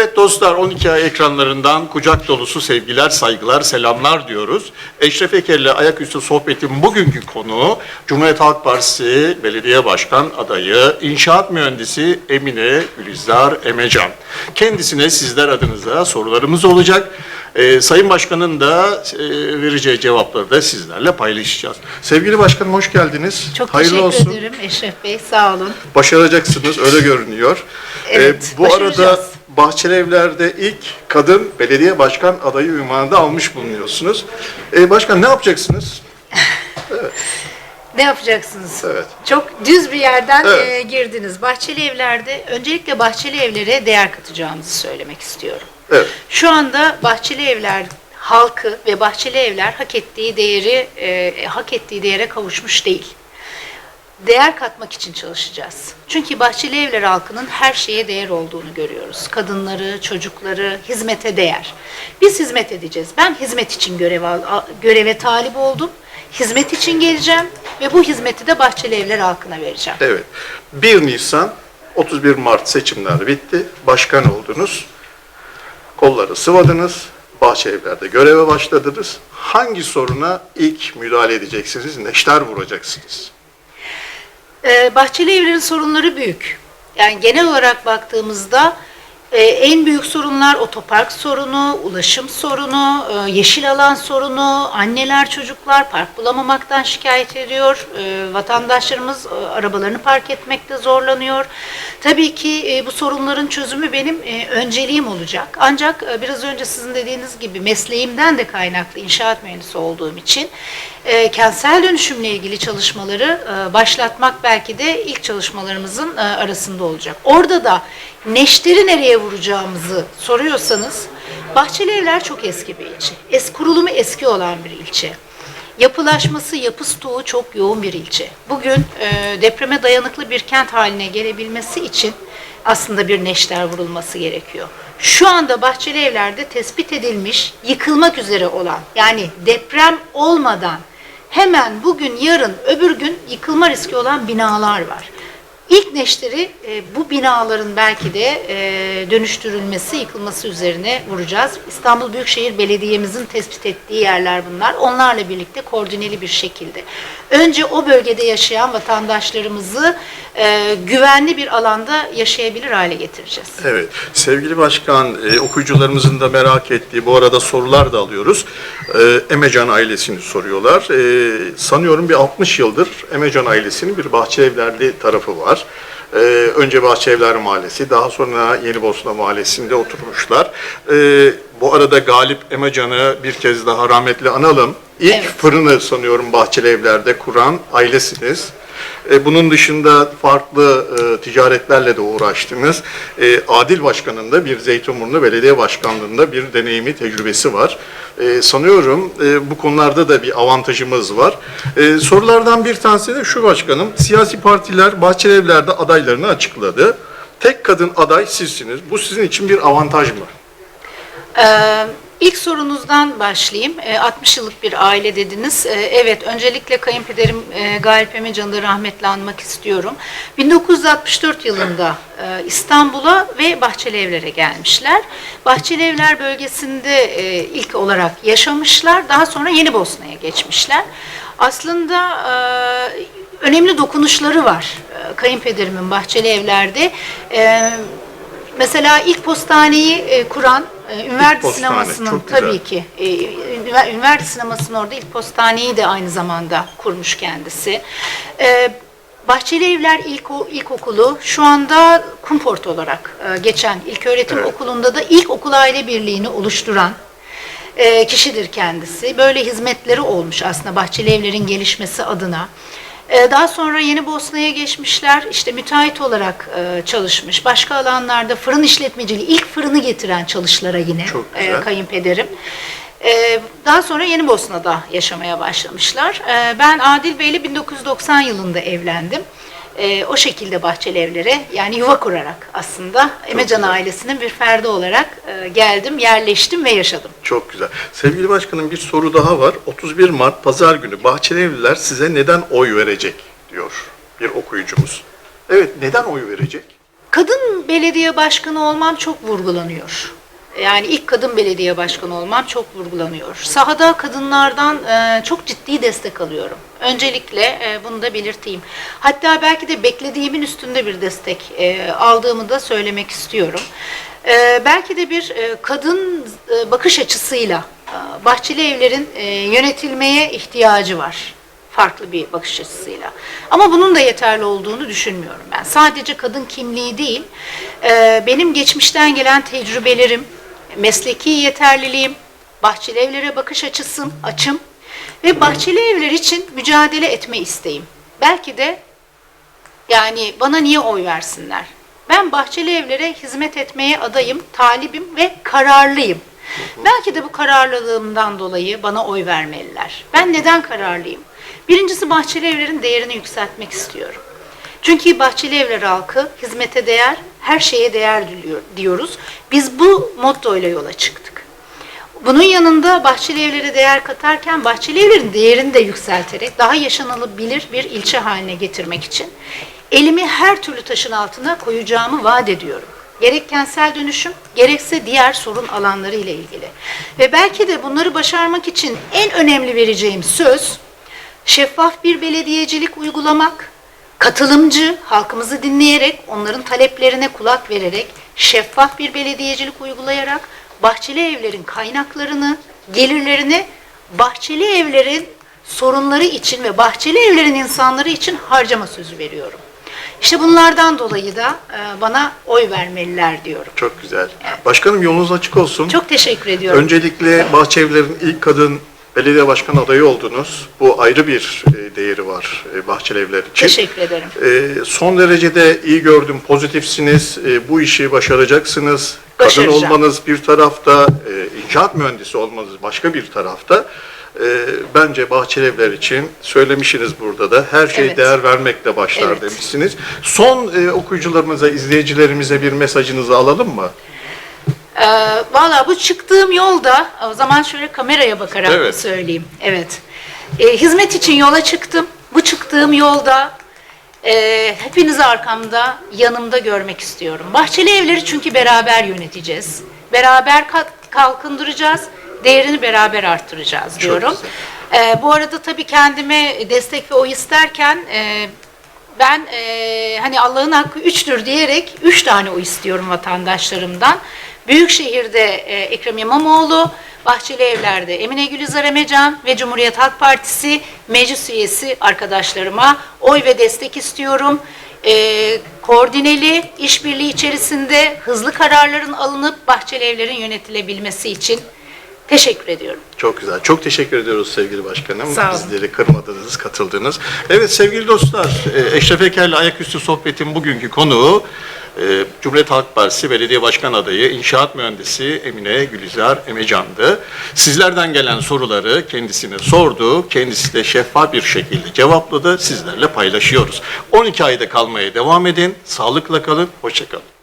Evet dostlar 12 ay ekranlarından kucak dolusu sevgiler, saygılar, selamlar diyoruz. Eşref Eker'le ayaküstü sohbetin bugünkü konuğu Cumhuriyet Halk Partisi Belediye Başkan adayı, inşaat mühendisi Emine Gülizar Emecan. Kendisine sizler adınıza sorularımız olacak. Ee, Sayın Başkan'ın da e, vereceği cevapları da sizlerle paylaşacağız. Sevgili Başkanım hoş geldiniz. Çok Hayırlı teşekkür olsun. ederim Eşref Bey. Sağ olun. Başaracaksınız öyle görünüyor. Evet, Ee, bu arada başaracağız. Bahçeli Evler'de ilk kadın belediye başkan adayı ünvanını da almış bulunuyorsunuz. Ee, başkan ne yapacaksınız? Ne yapacaksınız? Evet. Çok düz bir yerden Evet. e, girdiniz. Bahçeli Evler'de öncelikle Bahçeli Evlere değer katacağımızı söylemek istiyorum. Evet. Şu anda Bahçeli Evler halkı ve Bahçeli Evler hak ettiği değeri e, hak ettiği değere kavuşmuş değil. Değer katmak için çalışacağız. Çünkü Bahçeli Evler halkının her şeye değer olduğunu görüyoruz. Kadınları, çocukları, hizmete değer. Biz hizmet edeceğiz. Ben hizmet için görev göreve talip oldum. Hizmet için geleceğim ve bu hizmeti de Bahçeli Evler halkına vereceğim. Evet. 1 Nisan 31 Mart seçimler bitti. Başkan oldunuz. Kolları sıvadınız. Bahçeli Evler'de göreve başladınız. Hangi soruna ilk müdahale edeceksiniz? Neşter vuracaksınız? Ee, Bahçeli Evler'in sorunları büyük. Yani genel olarak baktığımızda e, en büyük sorunlar otopark sorunu, ulaşım sorunu, e, yeşil alan sorunu, anneler çocuklar park bulamamaktan şikayet ediyor. E, vatandaşlarımız e, arabalarını park etmekte zorlanıyor. Tabii ki e, bu sorunların çözümü benim e, önceliğim olacak. Ancak e, biraz önce sizin dediğiniz gibi mesleğimden de kaynaklı inşaat mühendisi olduğum için e, kentsel dönüşümle ilgili çalışmaları e, başlatmak belki de ilk çalışmalarımızın e, arasında olacak. Orada da neşteri nereye vuracağımızı soruyorsanız Bahçeli Evler çok eski bir ilçe. Es, kurulumu eski olan bir ilçe. Yapılaşması, yapı stoğu çok yoğun bir ilçe. Bugün e, depreme dayanıklı bir kent haline gelebilmesi için aslında bir neşter vurulması gerekiyor. Şu anda Bahçeli Evler'de tespit edilmiş, yıkılmak üzere olan, yani deprem olmadan hemen bugün, yarın, öbür gün yıkılma riski olan binalar var. İlk neşteri e, bu binaların belki de e, dönüştürülmesi, yıkılması üzerine vuracağız. İstanbul Büyükşehir Belediye'mizin tespit ettiği yerler bunlar. Onlarla birlikte koordineli bir şekilde. Önce o bölgede yaşayan vatandaşlarımızı e, güvenli bir alanda yaşayabilir hale getireceğiz. Evet. Sevgili Başkan, e, okuyucularımızın da merak ettiği, bu arada sorular da alıyoruz. E, Emecan ailesini soruyorlar. E, sanıyorum bir 60 yıldır Emecan ailesinin bir Bahçelievlerli tarafı var. E, önce Bahçelievler Mahallesi, daha sonra Yeni Bosna Mahallesi'nde oturmuşlar. E, bu arada Galip Emecan'ı bir kez daha rahmetli analım. İlk Evet. fırını sanıyorum Bahçelievler'de kuran ailesiniz. E, Bunun dışında farklı e, ticaretlerle de uğraştınız. E, Adil Başkan'ın da bir Zeytinburnu Belediye Başkanlığı'nda bir deneyimi, tecrübesi var. E, sanıyorum e, bu konularda da bir avantajımız var. E, sorulardan bir tanesi de şu başkanım. Siyasi partiler Bahçelievler'de adaylarını açıkladı. Tek kadın aday sizsiniz. Bu sizin için bir avantaj mı? Ee, ilk sorunuzdan başlayayım. Ee, 60 yıllık bir aile dediniz. Ee, evet, öncelikle kayınpederim e, Galip Emecan'ı rahmetle anmak istiyorum. 1964 yılında e, İstanbul'a ve Bahçelievler'e gelmişler. Bahçelievler bölgesinde e, ilk olarak yaşamışlar. Daha sonra Yeni Bosna'ya geçmişler. Aslında e, önemli dokunuşları var e, kayınpederimin. E, Mesela ilk postaneyi e, kuran e, Ünverdi postane, Sineması'nın tabii ki e, Ünverdi Sineması'nın orada ilk postaneyi de aynı zamanda kurmuş kendisi. E, Bahçeli Evler İlk İlkokulu şu anda Kumport olarak e, geçen ilköğretim Evet. okulunda da ilk okul aile birliğini oluşturan e, kişidir kendisi. Böyle hizmetleri olmuş aslında Bahçeli Evler'in gelişmesi adına. E, Daha sonra Yeni Bosna'ya geçmişler. İşte müteahhit olarak e, çalışmış. Başka alanlarda fırın işletmeciliği, ilk fırını getiren çalışlara yine e, kayınpederim. E, Daha sonra Yeni Bosna'da yaşamaya başlamışlar. E, Ben Adil Bey'le 1990 yılında evlendim. E, o şekilde Bahçeli Evler'e yani yuva kurarak aslında Emecan güzel. ailesinin bir ferdi olarak e, geldim, yerleştim ve yaşadım. Çok güzel. Sevgili başkanım bir soru daha var. 31 Mart Pazar günü Bahçelievliler size neden oy verecek diyor bir okuyucumuz. Evet neden oy verecek? Kadın belediye başkanı olmam çok vurgulanıyor. Yani ilk kadın belediye başkanı olmam çok vurgulanıyor. Sahada kadınlardan e, çok ciddi destek alıyorum. Öncelikle e, bunu da belirteyim. Hatta belki de beklediğimin üstünde bir destek e, aldığımı da söylemek istiyorum. Belki de bir kadın bakış açısıyla Bahçeli Evler'in yönetilmeye ihtiyacı var farklı bir bakış açısıyla. Ama bunun da yeterli olduğunu düşünmüyorum ben. Sadece kadın kimliği değil, benim geçmişten gelen tecrübelerim, mesleki yeterliliğim, bahçeli evlere bakış açısım, açım ve bahçeli evler için mücadele etme isteğim. Belki de yani bana niye oy versinler? Ben bahçeli evlere hizmet etmeye adayım, talibim ve kararlıyım. Belki de bu kararlılığımdan dolayı bana oy vermeliler. Ben neden kararlıyım? Birincisi bahçeli evlerin değerini yükseltmek istiyorum. Çünkü bahçeli evler halkı hizmete değer, her şeye değer diyoruz. Biz bu motto ile yola çıktık. Bunun yanında bahçeli evlere değer katarken bahçeli evlerin değerini de yükselterek daha yaşanılabilir bir ilçe haline getirmek için elimi her türlü taşın altına koyacağımı vaat ediyorum. Gerek kentsel dönüşüm, gerekse diğer sorun alanları ile ilgili. Ve belki de bunları başarmak için en önemli vereceğim söz şeffaf bir belediyecilik uygulamak, katılımcı, halkımızı dinleyerek, onların taleplerine kulak vererek, şeffaf bir belediyecilik uygulayarak bahçeli evlerin kaynaklarını, gelirlerini bahçeli evlerin sorunları için ve bahçeli evlerin insanları için harcama sözü veriyorum. İşte bunlardan dolayı da e, bana oy vermeliler diyorum. Çok güzel. Başkanım yolunuz açık olsun. Çok teşekkür ediyorum. Öncelikle Bahçelievler'in ilk kadın belediye başkan adayı oldunuz. Bu ayrı bir e, değeri var e, Bahçelievler için. Teşekkür ederim. E, son derecede iyi gördüm, pozitifsiniz. E, bu işi başaracaksınız. Kadın olmanız bir tarafta, e, inşaat mühendisi olmanız başka bir tarafta. E, bence Bahçelievler için söylemişsiniz burada da her şey Evet. değer vermekle başlar Evet. demişsiniz. Son e, okuyucularımıza, izleyicilerimize bir mesajınızı alalım mı? Ee, Valla bu çıktığım yolda, o zaman şöyle kameraya bakarak Evet. söyleyeyim. Evet. Ee, hizmet için yola çıktım. Bu çıktığım yolda e, hepinizi arkamda, yanımda görmek istiyorum. Bahçeli evleri çünkü beraber yöneteceğiz. Beraber kalk- kalkındıracağız. Değerini beraber arttıracağız diyorum. Ee, bu arada tabii kendime destek ve oy isterken e, ben e, hani Allah'ın hakkı üçtür diyerek üç tane oy istiyorum vatandaşlarımdan. Büyükşehir'de e, Ekrem İmamoğlu, Bahçeli Evler'de Emine Gülizar Emecan ve Cumhuriyet Halk Partisi meclis üyesi arkadaşlarıma oy ve destek istiyorum. E, koordineli işbirliği içerisinde hızlı kararların alınıp Bahçeli Evler'in yönetilebilmesi için teşekkür ediyorum. Çok güzel. Çok teşekkür ediyoruz sevgili başkanım. Sağ olun. Bizleri kırmadınız, katıldınız. Evet sevgili dostlar, e, Eşref Eker'le Ayaküstü Sohbet'in bugünkü konuğu e, Cumhuriyet Halk Partisi Belediye Başkan Adayı İnşaat Mühendisi Emine Gülizar Emecan'dı. Sizlerden gelen soruları kendisine sordu. Kendisi de şeffaf bir şekilde cevapladı. Sizlerle paylaşıyoruz. 12 ayda kalmaya devam edin. Sağlıkla kalın. Hoşçakalın.